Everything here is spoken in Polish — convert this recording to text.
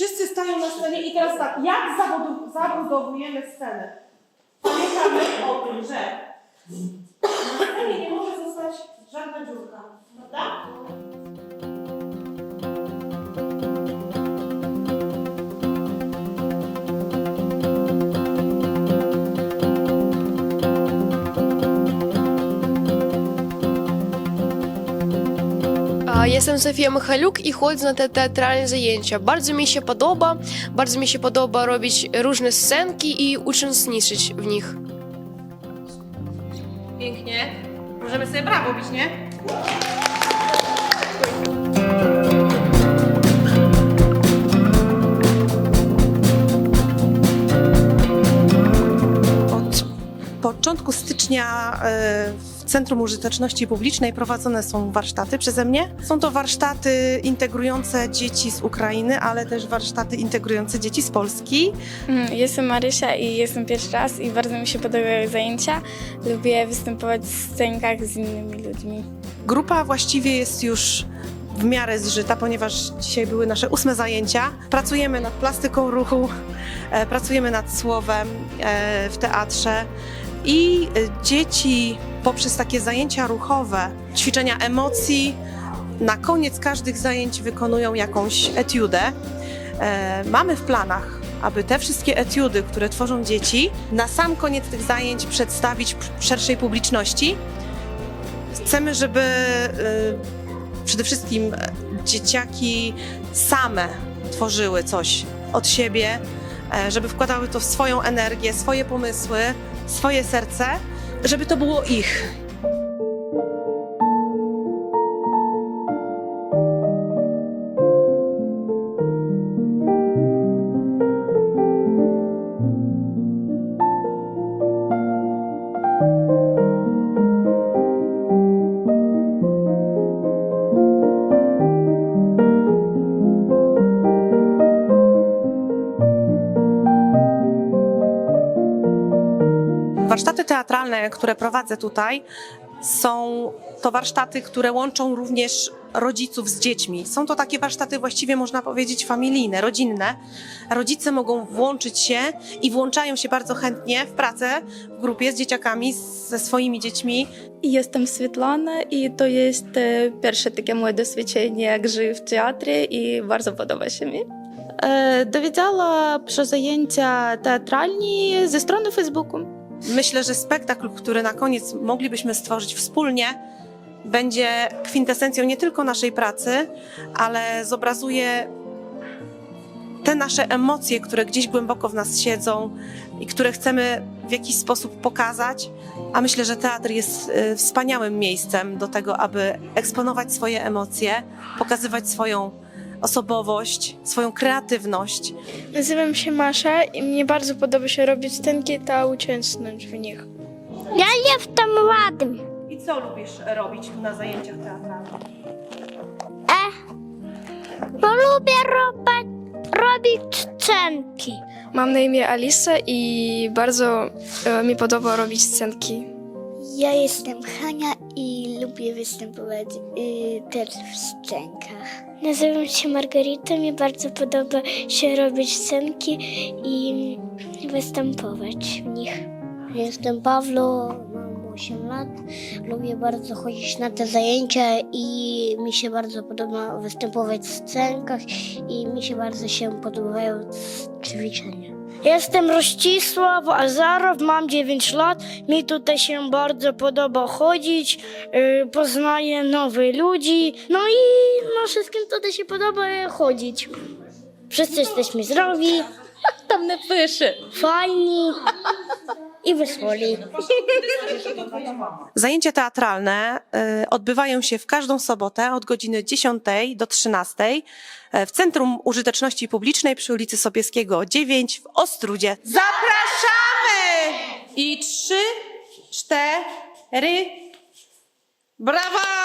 Wszyscy stają na scenie i teraz tak, jak zabudowujemy scenę? Pamiętamy o tym, że na scenie nie może zostać żadna dziurka, prawda? Jestem Sofia Michaluk i chodzę na te teatralne zajęcia. Bardzo mi się podoba, bardzo mi się podoba robić różne scenki i uczestniczyć w nich. Pięknie. Możemy sobie brawo bić, nie? Od początku stycznia e, Centrum Użyteczności Publicznej prowadzone są warsztaty przeze mnie. Są to warsztaty integrujące dzieci z Ukrainy, ale też warsztaty integrujące dzieci z Polski. Mm, Jestem Marysia i jestem pierwszy raz i bardzo mi się podobają zajęcia. Lubię występować w scenkach z innymi ludźmi. Grupa właściwie jest już w miarę zżyta, ponieważ dzisiaj były nasze ósme zajęcia. Pracujemy nad plastyką ruchu, e, pracujemy nad słowem e, w teatrze i e, dzieci poprzez takie zajęcia ruchowe, ćwiczenia emocji, na koniec każdych zajęć wykonują jakąś etiudę. E, Mamy w planach, aby te wszystkie etiudy, które tworzą dzieci, na sam koniec tych zajęć przedstawić szerszej publiczności. Chcemy, żeby y, przede wszystkim e, dzieciaki same tworzyły coś od siebie, e, żeby wkładały to w swoją energię, swoje pomysły, swoje serce, żeby to było ich. Warsztaty teatralne, które prowadzę tutaj, są to warsztaty, które łączą również rodziców z dziećmi. Są to takie warsztaty właściwie można powiedzieć familijne, rodzinne. Rodzice mogą włączyć się i włączają się bardzo chętnie w pracę w grupie z dzieciakami, ze swoimi dziećmi. Jestem Svetlana i to jest e, pierwsze takie moje doświadczenie, jak żyję w teatrze i bardzo podoba się mi. E, dowiedziała przez zajęcia teatralne ze strony Facebooku. Myślę, że spektakl, który na koniec moglibyśmy stworzyć wspólnie, będzie kwintesencją nie tylko naszej pracy, ale zobrazuje te nasze emocje, które gdzieś głęboko w nas siedzą i które chcemy w jakiś sposób pokazać. A myślę, że teatr jest y, wspaniałym miejscem do tego, aby eksponować swoje emocje, pokazywać swoją osobowość, swoją kreatywność. Nazywam się Masza i mnie bardzo podoba się robić scenki ta uczestniczyć w nich. Ja jestem ładny. I co lubisz robić tu na zajęciach teatralnych? E, bo lubię robić, robić scenki. Mam na imię Alisa i bardzo e, mi podoba robić scenki. Ja jestem Hania i lubię występować y, też w scenkach. Nazywam się Margarita, mi bardzo podoba się robić scenki i występować w nich. Jestem Pawlo, mam 8 lat. Lubię bardzo chodzić na te zajęcia i mi się bardzo podoba występować w scenkach i mi się bardzo się podobają ćwiczenia. Jestem Rościsław Azarow, mam 9 lat. Mi tutaj się bardzo podoba chodzić, yy, poznaję nowych ludzi. No i no wszystkim tutaj się podoba chodzić. Wszyscy jesteśmy zdrowi, Tam не пише. fajni i wesoli. Zajęcia teatralne y, odbywają się w każdą sobotę od godziny 10 do 13 y, w Centrum Użyteczności Publicznej przy ulicy Sobieskiego 9 w Ostrudzie. Zapraszamy! I trzy, cztery, brawa!